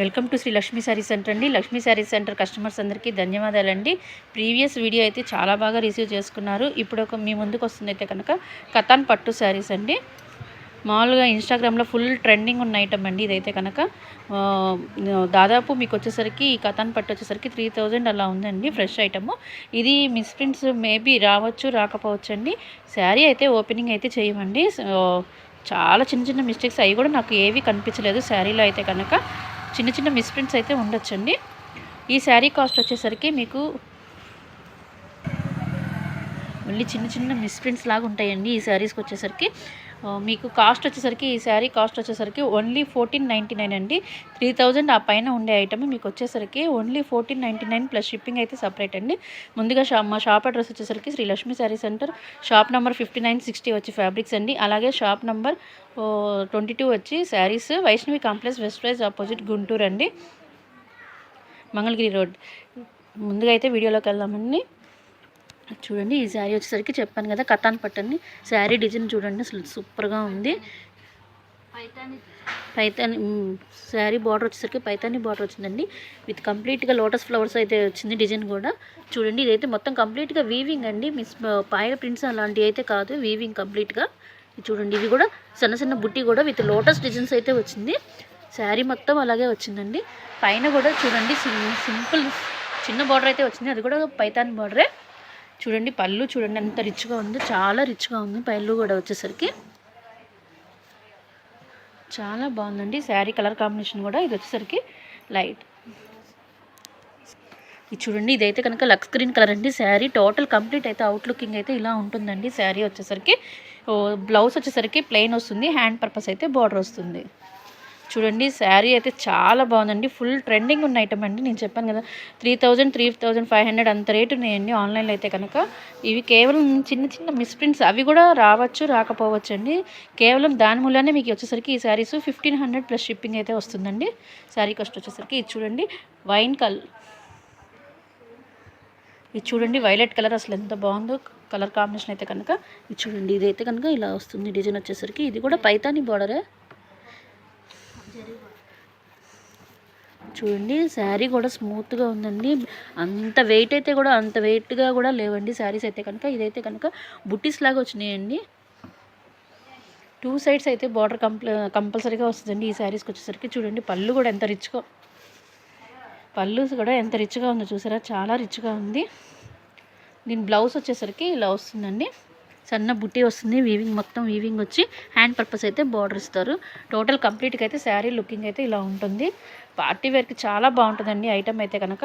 Welcome to Shri Lakshmi sari centre అండి. Lakshmi sari centre customers అందరికీ ధన్యవాదాలండి. ప్రీవియస్ వీడియో అయితే చాలా బాగా రిసీవ్ చేసుకున్నారు. ఇప్పుడు ఒక మీ ముందుకు వస్తుంది అయితే కనుక కథాన్ పట్టు శారీస్ అండి. మామూలుగా ఇన్స్టాగ్రామ్లో ఫుల్ ట్రెండింగ్ ఉన్న ఐటమ్ అండి ఇదైతే కనుక. దాదాపు మీకు వచ్చేసరికి ఈ కథాన్ పట్టు వచ్చేసరికి త్రీ థౌజండ్ అలా ఉందండి ఫ్రెష్ ఐటమ్ ఇది మిస్ప్రింట్స్ మేబీ రావచ్చు రాకపోవచ్చు అండి శారీ అయితే ఓపెనింగ్ అయితే చేయమండి. చాలా చిన్న చిన్న మిస్టేక్స్ అవి కూడా నాకు ఏవి కనిపించలేదు శారీలో అయితే కనుక. చిన్న చిన్న మిస్ప్రింట్స్ అయితే ఉండొచ్చండి. ఈ శారీ కాస్ట్ వచ్చేసరికి మీకు మళ్ళీ చిన్న చిన్న మిస్ప్రింట్స్ లాగా ఉంటాయండి ఈ శారీస్కి వచ్చేసరికి. మీకు కాస్ట్ వచ్చేసరికి ఈ శారీ కాస్ట్ వచ్చేసరికి ఓన్లీ ఫోర్టీన్ నైంటీ నైన్ అండి. త్రీ థౌజండ్ ఆ పైన ఉండే ఐటమ్ మీకు వచ్చేసరికి only fourteen ninety nine plus shipping అయితే సపరేట్ అండి. ముందుగా షా మా షాప్ అడ్రస్ వచ్చేసరికి Shri Lakshmi sari centre. Shop number fifty nine sixty వచ్చి ఫ్యాబ్రిక్స్ అండి. అలాగే షాప్ నెంబర్ ట్వంటీ టూ వచ్చి saris Vaishnavi complex best price opposite Guntur అండి. మంగళగిరి రోడ్. ముందుగా అయితే వీడియోలోకి వెళ్దామండి. చూడండి ఈ శారీ వచ్చేసరికి చెప్పాను కదా కథాన్ పట్టండి శారీ డిజైన్ చూడండి అసలు సూపర్గా ఉంది. పైతాని. శారీ బార్డర్ వచ్చేసరికి పైతాని బార్డర్ వచ్చిందండి. విత్ కంప్లీట్గా లోటస్ ఫ్లవర్స్ అయితే వచ్చింది డిజైన్ కూడా. చూడండి ఇదైతే మొత్తం కంప్లీట్గా వీవింగ్ అండి. మిస్ పాయల ప్రింట్స్ అలాంటివి అయితే కాదు వీవింగ్ కంప్లీట్గా. చూడండి ఇది కూడా సన్న సన్న బుట్టి కూడా విత్ లోటస్ డిజైన్స్ అయితే వచ్చింది. శారీ మొత్తం అలాగే వచ్చిందండి. పైన కూడా చూడండి సింపుల్ చిన్న బార్డర్ అయితే వచ్చింది. అది కూడా పైతాన్ బార్డరే. చూడండి పళ్ళు చూడండి ఎంత రిచ్గా ఉందో చాలా రిచ్గా ఉంది. పళ్ళు కూడా వచ్చేసరికి చాలా బాగుందండి. శారీ కలర్ కాంబినేషన్ కూడా ఇది వచ్చేసరికి లైట్. ఇది చూడండి ఇదైతే కనుక లక్స్ గ్రీన్ కలర్ అండి. శారీ టోటల్ కంప్లీట్ అయితే అవుట్ లుకింగ్ అయితే ఇలా ఉంటుందండి. శారీ వచ్చేసరికి బ్లౌజ్ వచ్చేసరికి ప్లెయిన్ వస్తుంది. హ్యాండ్ పర్పస్ అయితే బార్డర్ వస్తుంది. చూడండి శారీ అయితే చాలా బాగుందండి. ఫుల్ ట్రెండింగ్ ఉన్న ఐటమ్ అండి. నేను చెప్పాను కదా three thousand three thousand five hundred అంత రేటు ఉన్నాయండి ఆన్లైన్లో అయితే కనుక. ఇవి కేవలం చిన్న చిన్న మిస్ప్రింట్స్ అవి కూడా రావచ్చు రాకపోవచ్చు అండి కేవలం దాని మూలనే మీకు వచ్చేసరికి ఈ saris fifteen hundred plus shipping అయితే వస్తుందండి. శారీ కాస్ట్ వచ్చేసరికి ఇది చూడండి వైన్ కల్ ఇది చూడండి వైలెట్ కలర్ అసలు ఎంత బాగుందో కలర్ కాంబినేషన్ అయితే కనుక. ఇది చూడండి ఇదైతే కనుక ఇలా వస్తుంది డిజైన్ వచ్చేసరికి. ఇది కూడా పైతాని బార్డరే చూడండి శారీ కూడా స్మూత్గా ఉందండి. అంత వెయిట్ అయితే కూడా అంత వెయిట్గా కూడా లేవండి శారీస్ అయితే కనుక. ఇదైతే కనుక బుట్టీస్ లాగా వచ్చినాయండి. టూ సైడ్స్ అయితే బార్డర్ కంపల్ కంపల్సరీగా వస్తుందండి ఈ శారీస్కి వచ్చేసరికి. చూడండి పళ్ళు కూడా ఎంత రిచ్గా పళ్ళు కూడా ఎంత రిచ్గా ఉందో చూసారా? చాలా రిచ్గా ఉంది. దీని బ్లౌజ్ వచ్చేసరికి ఇలా వస్తుందండి. సన్న బుట్టి వస్తుంది వీవింగ్ మొత్తం వీవింగ్ వచ్చి హ్యాండ్ పర్పస్ అయితే బార్డర్ ఇస్తారు. టోటల్ కంప్లీట్గా అయితే శారీ లుకింగ్ అయితే ఇలా ఉంటుంది. పార్టీ వేర్కి చాలా బాగుంటుందండి ఐటమ్ అయితే కనుక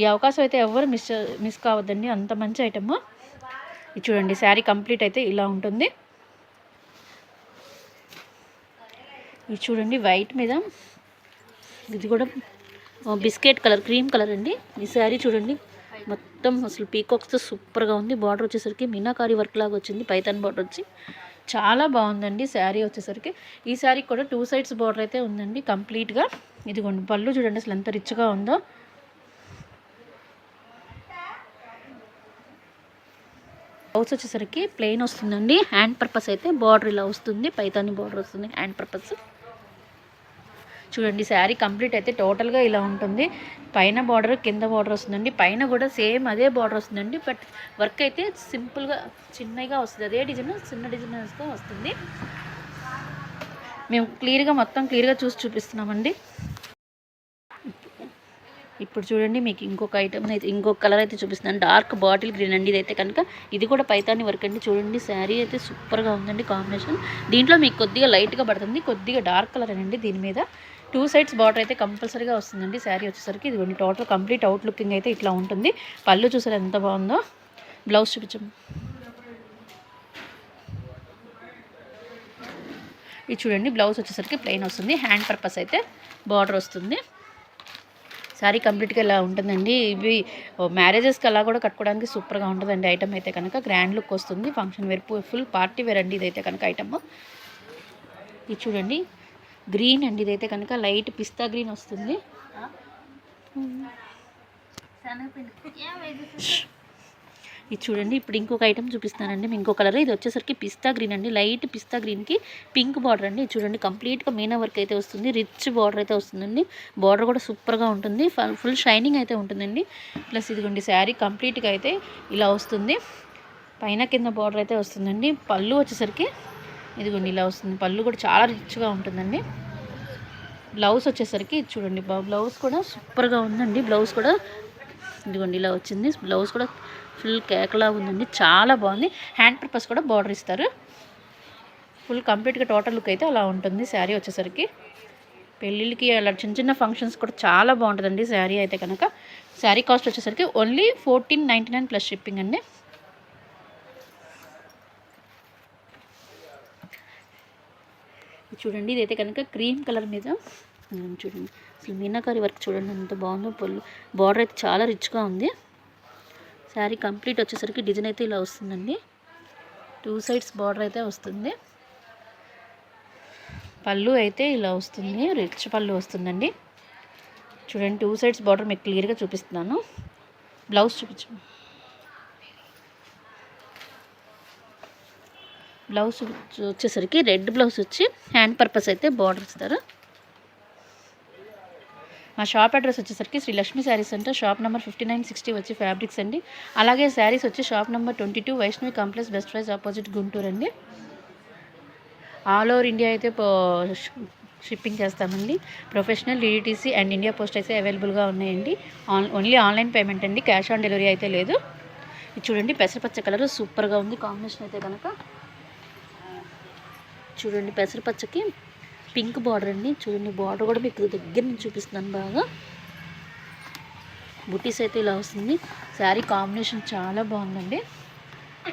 ఈ అవకాశం అయితే ఎవరు మిస్ మిస్ కావద్దండి అంత మంచి ఐటమ్ ఇది చూడండి శారీ కంప్లీట్ అయితే ఇలా ఉంటుంది. ఇది చూడండి వైట్ మీద. ఇది కూడా బిస్కెట్ కలర్ క్రీమ్ కలర్ అండి. ఈ శారీ చూడండి మొత్తం అసలు పీకాక్స్తో సూపర్గా ఉంది. బార్డర్ వచ్చేసరికి మీనాకారి వర్క్ లాగా వచ్చింది. పైతన్ బార్డర్ వచ్చి చాలా బాగుందండి శారీ వచ్చేసరికి. ఈ శారీ కూడా టూ సైడ్స్ బార్డర్ అయితే ఉందండి కంప్లీట్గా. ఇదిగోండి పళ్ళు చూడండి అసలు ఎంత రిచ్గా ఉందో. బ్లౌజ్ వచ్చేసరికి ప్లెయిన్ వస్తుందండి. హ్యాండ్ పర్పస్ అయితే బార్డర్ ఇలా వస్తుంది. పైతాని బార్డర్ వస్తుంది. హ్యాండ్ పర్పస్ చూడండి శారీ కంప్లీట్ అయితే టోటల్గా ఇలా ఉంటుంది. పైన బార్డర్ కింద బార్డర్ వస్తుందండి. పైన కూడా సేమ్ అదే బార్డర్ వస్తుందండి. బట్ వర్క్ అయితే సింపుల్గా చిన్నగా వస్తుంది. అదే డిజైన్ చిన్న డిజైన్స్తో వస్తుంది. మేము క్లియర్గా మొత్తం క్లియర్గా చూసి చూపిస్తున్నామండి. ఇప్పుడు చూడండి మీకు ఇంకొక ఐటమ్ అయితే ఇంకొక కలర్ అయితే చూపిస్తున్నాను. డార్క్ బాటిల్ గ్రీన్ అండి. ఇదైతే కనుక ఇది కూడా పైతాని వర్క్ అండి. చూడండి శారీ అయితే సూపర్గా ఉందండి కాంబినేషన్. దీంట్లో మీకు కొద్దిగా లైట్గా పడుతుంది. కొద్దిగా డార్క్ కలర్ అండి దీని మీద. టూ సైడ్స్ బార్డర్ అయితే కంపల్సరీగా వస్తుందండి. శారీ వచ్చేసరికి ఇదిగోండి టోటల్ కంప్లీట్ అవుట్ లుకింగ్ అయితే ఇట్లా ఉంటుంది. పళ్ళు చూసారు ఎంత బాగుందో? బ్లౌజ్ చూపించం. ఇది చూడండి బ్లౌజ్ వచ్చేసరికి ప్లెయిన్ వస్తుంది. హ్యాండ్ పర్పస్ అయితే బార్డర్ వస్తుంది. శారీ కంప్లీట్గా ఇలా ఉంటుందండి. ఇవి మ్యారేజెస్కి అలా కూడా కట్టుకోవడానికి సూపర్గా ఉంటుందండి ఐటమ్ అయితే కనుక. గ్రాండ్ లుక్ వస్తుంది. Function wear full party wear అండి ఇదైతే కనుక ఐటమ్. ఇది చూడండి గ్రీన్ అండి ఇదైతే కనుక లైట్ పిస్తా గ్రీన్ వస్తుంది. ఇది చూడండి ఇప్పుడు ఇంకొక ఐటమ్ చూపిస్తానండి ఇంకో కలర్ ఇది వచ్చేసరికి పిస్తా గ్రీన్ అండి. లైట్ పిస్తా గ్రీన్కి పింక్ బార్డర్ అండి. ఇది చూడండి కంప్లీట్గా మీనా వర్క్ అయితే వస్తుంది. రిచ్ బార్డర్ అయితే వస్తుందండి. బార్డర్ కూడా సూపర్గా ఉంటుంది. ఫుల్ షైనింగ్ అయితే ఉంటుందండి. ప్లస్ ఇదిగోండి శారీ కంప్లీట్గా అయితే ఇలా వస్తుంది. పైన కింద బార్డర్ అయితే వస్తుందండి. పళ్ళు వచ్చేసరికి ఇదిగోండి ఇలా వస్తుంది. పళ్ళు కూడా చాలా రిచ్గా ఉంటుందండి. బ్లౌజ్ వచ్చేసరికి చూడండి బ్లౌజ్ కూడా సూపర్గా ఉందండి. బ్లౌజ్ కూడా ఇదిగోండి ఇలా వచ్చింది. బ్లౌజ్ కూడా ఫుల్ కేకలా ఉందండి. చాలా బాగుంది. హ్యాండ్ పర్పస్ కూడా బార్డర్ ఇస్తారు. ఫుల్ కంప్లీట్గా టోటల్ లుక్ అయితే అలా ఉంటుంది శారీ వచ్చేసరికి. పెళ్ళిళ్ళకి అలా చిన్న చిన్న ఫంక్షన్స్ కూడా చాలా బాగుంటుందండి శారీ అయితే కనుక. శారీ కాస్ట్ వచ్చేసరికి only fourteen ninety nine plus shipping అండి. చూడండి. ఇదైతే కనుక క్రీమ్ కలర్ మీద చూడండి. అసలు మీనాకారి వర్క్ చూడండి ఎంత బాగుందో పళ్ళు. బార్డర్ అయితే చాలా రిచ్గా ఉంది. శారీ కంప్లీట్ వచ్చేసరికి డిజైన్ అయితే ఇలా వస్తుందండి. టూ సైడ్స్ బార్డర్ అయితే వస్తుంది. పళ్ళు అయితే ఇలా వస్తుంది. రిచ్ పళ్ళు వస్తుందండి. చూడండి టూ సైడ్స్ బార్డర్ మీకు క్లియర్గా చూపిస్తున్నాను. బ్లౌజ్ చూపించు బ్లౌజ్ వచ్చేసరికి రెడ్ బ్లౌజ్ వచ్చి హ్యాండ్ పర్పస్ అయితే బార్డర్ ఇస్తారు. మా షాప్ అడ్రస్ వచ్చేసరికి శ్రీ లక్ష్మీ శారీస్ అంటే shop number fifty nine sixty వచ్చి ఫ్యాబ్రిక్స్ అండి. అలాగే శారీస్ వచ్చి shop number twenty two Vaishnavi complex best price opposite Guntur అండి. ఆల్ ఓవర్ ఇండియా అయితే షిప్పింగ్ చేస్తామండి. Professional DTDC and India post అయితే అవైలబుల్గా ఉన్నాయండి. ఆన్ ఓన్లీ ఆన్లైన్ పేమెంట్ అండి క్యాష్ ఆన్ డెలివరీ అయితే లేదు. ఇది చూడండి పెసరపచ్చ కలర్ సూపర్గా ఉంది కాంబినేషన్ అయితే కనుక చూడండి పెసరపచ్చకి పింక్ బార్డర్ అండి. చూడండి బార్డర్ కూడా మీకు దగ్గర నుంచి చూపిస్తున్నాను బాగా. బుటీస్ అయితే ఇలా వస్తుంది. శారీ కాంబినేషన్ చాలా బాగుందండి.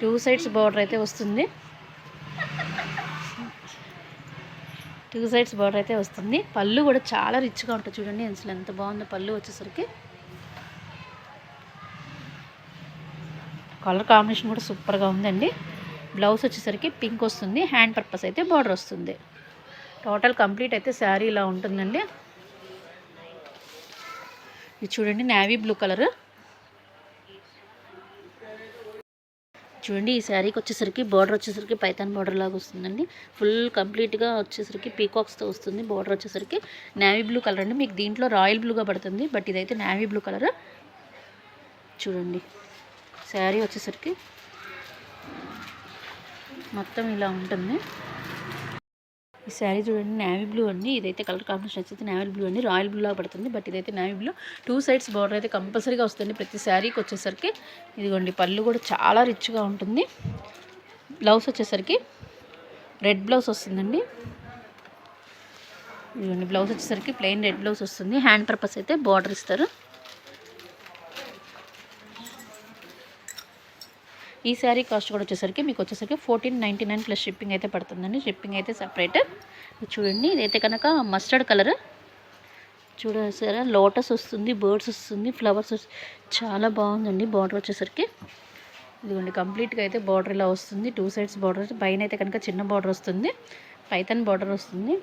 టూ సైడ్స్ బార్డర్ అయితే వస్తుంది. టూ సైడ్స్ బార్డర్ అయితే వస్తుంది. పళ్ళు కూడా చాలా రిచ్గా ఉంటుంది చూడండి. అసలు ఎంత బాగుందో పళ్ళు వచ్చేసరికి. కలర్ కాంబినేషన్ కూడా సూపర్గా ఉందండి. బ్లౌజ్ వచ్చేసరికి పింక్ వస్తుంది హ్యాండ్ పర్పస్ అయితే బార్డర్ వస్తుంది. టోటల్ కంప్లీట్ అయితే శారీ ఇలా ఉంటుందండి. ఇది చూడండి నేవీ బ్లూ కలర్. చూడండి ఈ శారీకి వచ్చేసరికి బార్డర్ వచ్చేసరికి పైతాన్ బార్డర్ లాగా వస్తుందండి. ఫుల్ కంప్లీట్గా వచ్చేసరికి పీకాక్స్తో వస్తుంది బార్డర్ వచ్చేసరికి. నేవీ బ్లూ కలర్ అండి. మీకు దీంట్లో రాయల్ బ్లూగా పడుతుంది బట్ ఇదైతే నేవీ బ్లూ కలర్. చూడండి శారీ వచ్చేసరికి మొత్తం ఇలా ఉంటుంది. ఈ శారీ చూడండి నేవీ బ్లూ అండి. ఇదైతే కలర్ కాంబినేషన్ వచ్చేది నేవీ బ్లూ అండి. రాయల్ బ్లూ లాగా పడుతుంది. బట్ ఇదైతే navy blue two sides border అయితే కంపల్సరీగా వస్తుంది ప్రతి శారీకి వచ్చేసరికి. ఇదిగోండి పళ్ళు కూడా చాలా రిచ్గా ఉంటుంది. బ్లౌజ్ వచ్చేసరికి రెడ్ బ్లౌజ్ వస్తుందండి. ఇదిగోండి బ్లౌజ్ వచ్చేసరికి ప్లెయిన్ రెడ్ బ్లౌజ్ వస్తుంది. హ్యాండ్ పర్పస్ అయితే బార్డర్ ఇస్తారు. ఈ శారీ కాస్ట్ కూడా వచ్చేసరికి మీకు వచ్చేసరికి fourteen ninety nine plus shipping అయితే పడుతుందండి. షిప్పింగ్ అయితే సపరేట్ చూడండి ఇదైతే కనుక మస్టర్డ్ కలర్ చూడసారా లోటస్ వస్తుంది బర్డ్స్ వస్తుంది ఫ్లవర్స్ చాలా బాగుందండి బార్డర్ వచ్చేసరికి. ఇదిగోండి కంప్లీట్గా అయితే బార్డర్ ఇలా వస్తుంది. టూ సైడ్స్ బార్డర్ పైన అయితే కనుక చిన్న బార్డర్ వస్తుంది. పైతన్ బార్డర్ వస్తుంది.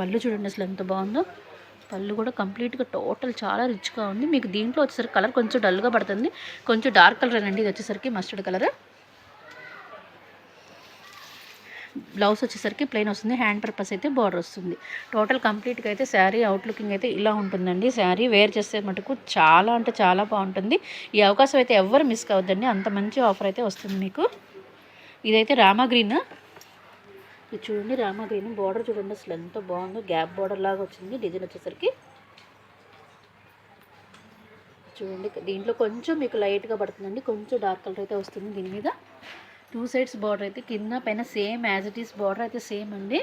పళ్ళు చూడండి అసలు ఎంత బాగుందో. పళ్ళు కూడా కంప్లీట్గా టోటల్ చాలా రిచ్గా ఉంది. మీకు దీంట్లో వచ్చేసరికి కలర్ కొంచెం డల్గా పడుతుంది. కొంచెం డార్క్ కలర్ అండి ఇది వచ్చేసరికి మస్టర్డ్ కలర్ బ్లౌజ్ వచ్చేసరికి ప్లెయిన్ వస్తుంది. హ్యాండ్ పర్పస్ అయితే బార్డర్ వస్తుంది. టోటల్ కంప్లీట్గా అయితే శారీ అవుట్లుకింగ్ అయితే ఇలా ఉంటుందండి. శారీ వేర్ చేసే మటుకు చాలా అంటే చాలా బాగుంటుంది. ఈ అవకాశం అయితే ఎవ్వరు మిస్ కావద్దండి. అంత మంచి ఆఫర్ అయితే వస్తుంది మీకు. ఇదైతే రామా గ్రీన్. ఇది చూడండి రామా గ్రీన్. బార్డర్ చూడండి అసలు ఎంత బాగుందో. గ్యాప్ బార్డర్ లాగా వచ్చింది డిజైన్ వచ్చేసరికి. చూడండి దీంట్లో కొంచెం మీకు లైట్గా పడుతుందండి. కొంచెం డార్క్ కలర్ అయితే వస్తుంది దీని మీద. టూ సైడ్స్ బార్డర్ అయితే కింద పైన same as it is border అయితే సేమ్ అండి.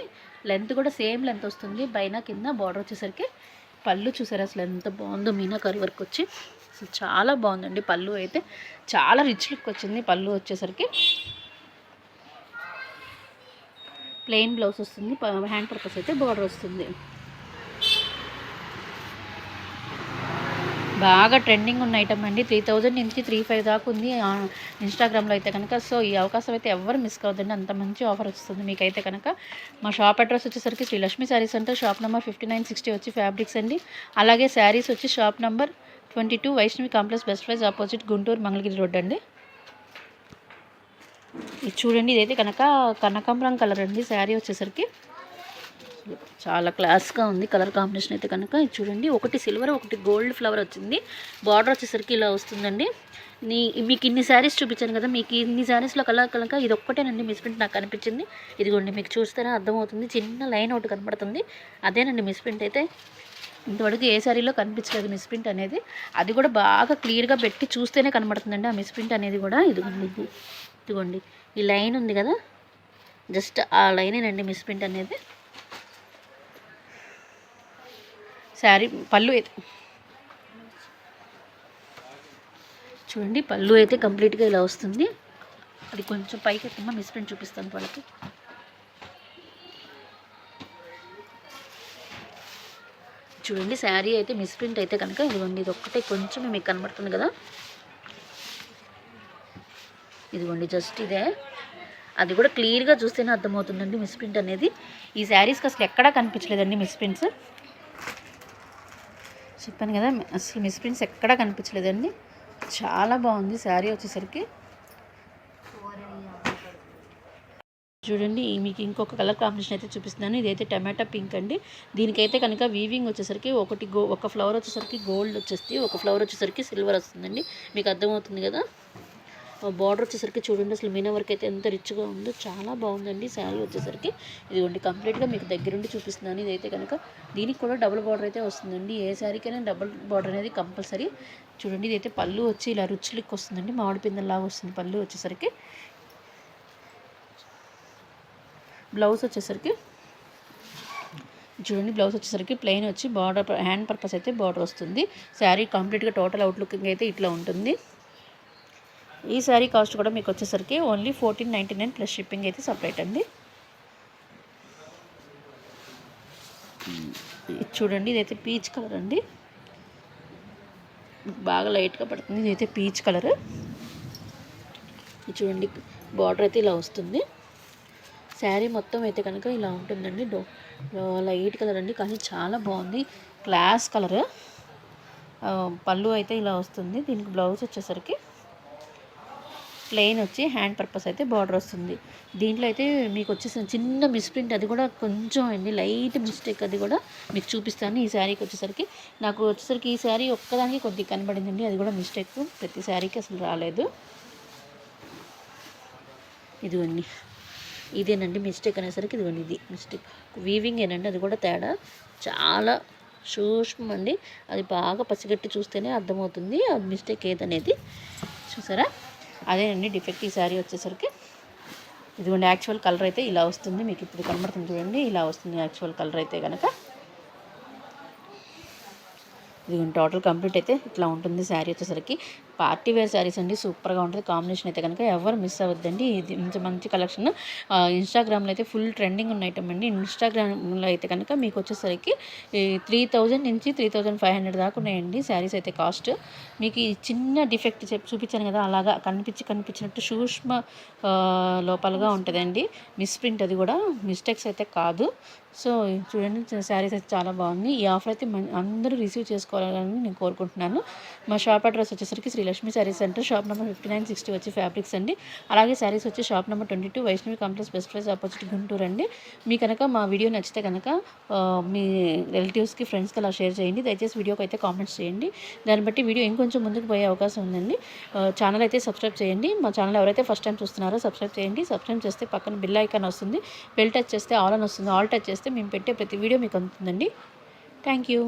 లెంత్ కూడా సేమ్ లెంత్ వస్తుంది. పైన కింద బార్డర్ వచ్చేసరికి పళ్ళు చూసారు? అసలు ఎంత బాగుందో మీనా కరి వర్క్ వచ్చి. అసలు చాలా బాగుందండి పళ్ళు అయితే. చాలా రిచ్ లుక్ వచ్చింది పళ్ళు వచ్చేసరికి. ప్లెయిన్ బ్లౌజ్ వస్తుంది. హ్యాండ్ పర్పస్ అయితే బార్డర్ వస్తుంది. బాగా ట్రెండింగ్ ఉన్న ఐటమ్ అండి. త్రీ థౌజండ్ నుంచి త్రీ ఫైవ్ దాకా ఉంది. ఇన్స్టాగ్రామ్లో అయితే కనుక సో ఈ అవకాశం అయితే ఎవరు మిస్ కావద్దండి. అంత మంచి ఆఫర్ వస్తుంది మీకైతే కనుక. మా షాప్ అడ్రస్ వచ్చేసరికి శ్రీ లక్ష్మీ శారీస్ అంటే shop number fifty nine sixty వచ్చి ఫ్యాబ్రిక్స్ అండి. అలాగే శారీస్ వచ్చి shop number twenty two Vaishnavi complex best price opposite Guntur Mangalagiri road అండి. ఇది చూడండి ఇదైతే కనుక కనకాంబరం కలర్ అండి. శారీ వచ్చేసరికి. చాలా క్లాస్గా ఉంది. కలర్ కాంబినేషన్ అయితే కనుక ఇది చూడండి. ఒకటి సిల్వర్ ఒకటి గోల్డ్ ఫ్లవర్ వచ్చింది. బార్డర్ వచ్చేసరికి ఇలా వస్తుందండి. నీ మీకు ఇన్ని శారీస్ చూపించాను కదా మీకు ఇన్ని శారీస్లో కలర్ కనుక ఇది ఒక్కటేనండి మిస్ప్రింట్ నాకు కనిపించింది ఇదిగోండి మీకు చూస్తేనే అర్థమవుతుంది. చిన్న లైన్ ఒకటి కనపడుతుంది. అదేనండి మిస్ప్రింట్ అయితే. ఇంతవరకు ఏ శారీలో కనిపించలేదు మిస్ప్రింట్ అనేది. అది కూడా బాగా క్లియర్గా పెట్టి చూస్తేనే కనబడుతుందండి ఆ మిస్ప్రింట్ అనేది కూడా. ఇదిగోండి ఇదిగోండి. ఈ లైన్ ఉంది కదా. జస్ట్ ఆ లైనేనండి మిస్ప్రింట్ అనేది. శారీ పళ్ళు అయితే. చూడండి పళ్ళు అయితే కంప్లీట్గా ఇలా వస్తుంది. అది కొంచెం పైకి ఎత్తమ్మా మిస్ప్రింట్ చూపిస్తాను వాళ్ళకి. చూడండి శారీ అయితే మిస్ప్రింట్ అయితే కనుక ఇదిగోండి ఇది ఒక్కటే కొంచెం మీకు కనబడుతుంది కదా. ఇదిగోండి జస్ట్ ఇదే. అది కూడా క్లియర్గా చూస్తేనే అర్థమవుతుందండి మిస్ప్రింట్ అనేది. ఈ శారీస్కి అసలు ఎక్కడా కనిపించలేదండి మిస్ప్రింట్స్ చెప్పాను కదా అసలు మిస్ప్రింట్స్ ఎక్కడా కనిపించలేదండి. చాలా బాగుంది శారీ వచ్చేసరికి. చూడండి మీకు ఇంకొక కలర్ కాంబినేషన్ అయితే చూపిస్తున్నాను. ఇదైతే టమాటా పింక్ అండి. దీనికైతే కనుక వీవింగ్ వచ్చేసరికి ఒకటి గో ఒక ఫ్లవర్ వచ్చేసరికి గోల్డ్ వచ్చేస్తుంది. ఒక ఫ్లవర్ వచ్చేసరికి సిల్వర్ వస్తుందండి. మీకు అర్థమవుతుంది కదా? బార్డర్ వచ్చేసరికి చూడండి అసలు మీనా వర్క్ అయితే ఎంత రిచ్గా ఉందో చాలా బాగుందండి శారీ వచ్చేసరికి. ఇదిగోండి కంప్లీట్గా మీకు దగ్గరుండి చూపిస్తున్నాను. ఇదైతే కనుక దీనికి కూడా డబుల్ బార్డర్ అయితే వస్తుందండి. ఏ శారీకైనా డబుల్ బార్డర్ అనేది కంపల్సరీ చూడండి ఇదైతే పళ్ళు వచ్చి ఇలా రుచులకి వస్తుందండి. మామిడి పిందల్లాగా వస్తుంది పళ్ళు వచ్చేసరికి. బ్లౌజ్ వచ్చేసరికి. చూడండి బ్లౌజ్ వచ్చేసరికి ప్లెయిన్ వచ్చి బార్డర్ హ్యాండ్ పర్పస్ అయితే బార్డర్ వస్తుంది. శారీ కంప్లీట్గా టోటల్ అవుట్లుకింగ్ అయితే ఇట్లా ఉంటుంది. ఈ శారీ కాస్ట్ కూడా మీకు వచ్చేసరికి only fourteen ninety nine plus shipping అయితే సపరేట్ అండి. చూడండి ఇదైతే పీచ్ కలర్ అండి. బాగా లైట్గా పడుతుంది ఇదైతే పీచ్ కలర్. చూడండి బార్డర్ అయితే ఇలా వస్తుంది. శారీ మొత్తం అయితే కనుక ఇలా ఉంటుందండి. డో లైట్ కలర్ అండి కానీ చాలా బాగుంది. Class colour. పళ్ళు అయితే ఇలా వస్తుంది. దీనికి బ్లౌజ్ వచ్చేసరికి ప్లెయిన్ వచ్చి హ్యాండ్ పర్పస్ అయితే బార్డర్ వస్తుంది. దీంట్లో అయితే మీకు వచ్చేసిన చిన్న మిస్ప్రింట్ అది కూడా కొంచెం అండి లైట్ మిస్టేక్ అది కూడా మీకు చూపిస్తాను. ఈ శారీకి వచ్చేసరికి నాకు వచ్చేసరికి ఈ శారీ ఒక్కదానికి కొద్దిగా కనబడిందండి అది కూడా మిస్టేక్. ప్రతి శారీకి అసలు రాలేదు. ఇదిగోండి. ఇదేనండి మిస్టేక్ అనేసరికి ఇదిగోండి ఇది మిస్టేక్. వీవింగ్ ఏనండి అది కూడా తేడా. చాలా సూక్ష్మం అండి. అది బాగా పసిగట్టి చూస్తేనే అర్థమవుతుంది. అది మిస్టేక్ ఏదనేది. చూసారా? అదేనండి డిఫెక్ట్ ఈ శారీ వచ్చేసరికి. ఇదిగోండి యాక్చువల్ కలర్ అయితే ఇలా వస్తుంది. మీకు ఇప్పుడు కనబడుతుంది చూడండి ఇలా వస్తుంది యాక్చువల్ కలర్ అయితే కనుక ఇదిగోండి టోటల్ కంప్లీట్ అయితే ఇట్లా ఉంటుంది శారీ వచ్చేసరికి. పార్టీ వేర్ శారీస్ అండి సూపర్గా ఉంటుంది. కాంబినేషన్ అయితే కనుక ఎవరు మిస్ అవ్వద్దండి. ఇది మంచి మంచి కలెక్షన్. ఇన్స్టాగ్రామ్లో అయితే ఫుల్ ట్రెండింగ్ ఉన్న ఐటమ్ అండి. ఇన్స్టాగ్రామ్లో అయితే కనుక మీకు వచ్చేసరికి త్రీ థౌజండ్ నుంచి త్రీ థౌజండ్ ఫైవ్ హండ్రెడ్ దాకా ఉన్నాయండి శారీస్ అయితే కాస్ట్. మీకు ఈ చిన్న డిఫెక్ట్ చూపించాను కదా అలాగా కనిపించి కనిపించినట్టు సూక్ష్మ లోపాలుగా ఉంటుందండి. మిస్ప్రింట్ అది కూడా మిస్టేక్స్ అయితే కాదు. సో చూడండి శారీస్ అయితే చాలా బాగుంది. ఈ ఆఫర్ అయితే అందరూ రిసీవ్ చేసుకోవాలని నేను కోరుకుంటున్నాను. మా షాప్ అడ్రస్ వచ్చేసరికి Shri Lakshmi saris centre shop number fifty nine sixty వచ్చి ఫ్యాబ్రిక్స్ అండి. అలాగే శారీస్ వచ్చి shop number twenty two Vaishnavi complex best price opposite Guntur అండి. మీ కనుక మా వీడియో నచ్చితే కనుక మీ రిలేటివ్స్కి ఫ్రెండ్స్కి అలా షేర్ చేయండి. దయచేసి వీడియోకి అయితే కామెంట్స్ చేయండి. దాన్ని బట్టి వీడియో ఇంకొంచెం ముందుకు పోయే అవకాశం ఉందండి. ఛానల్ అయితే సబ్స్క్రైబ్ చేయండి. మా ఛానల్ ఎవరైతే ఫస్ట్ టైం చూస్తున్నారో సబ్స్క్రైబ్ చేయండి. సబ్స్క్రైబ్ చేస్తే పక్కన బిల్ ఐకాన్ వస్తుంది. బెల్ టచ్ చేస్తే ఆల్ అని వస్తుంది. ఆల్ టచ్ చేస్తే మేము పెట్టే ప్రతి వీడియో మీకు అందుతుందండి. Thank you.